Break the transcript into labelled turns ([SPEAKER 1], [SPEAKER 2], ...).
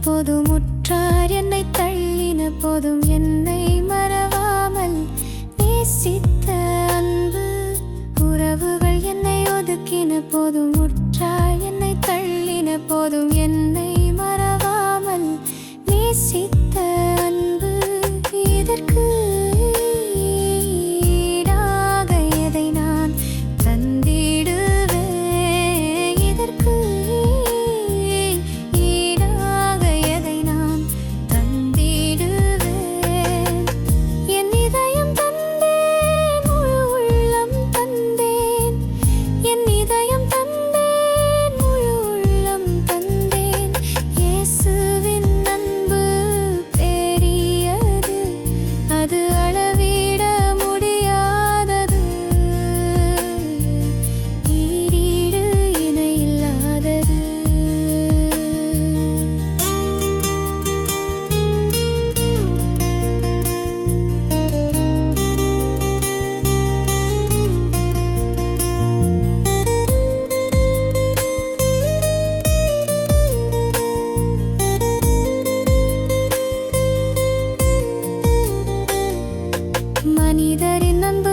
[SPEAKER 1] போதும் உற்றார் என்னை தள்ளின போதும் என்னை மறவாமல் நேசித்த அன்பு உறவுகள் என்னை ஒதுக்கின போதும் കരിനന്ദ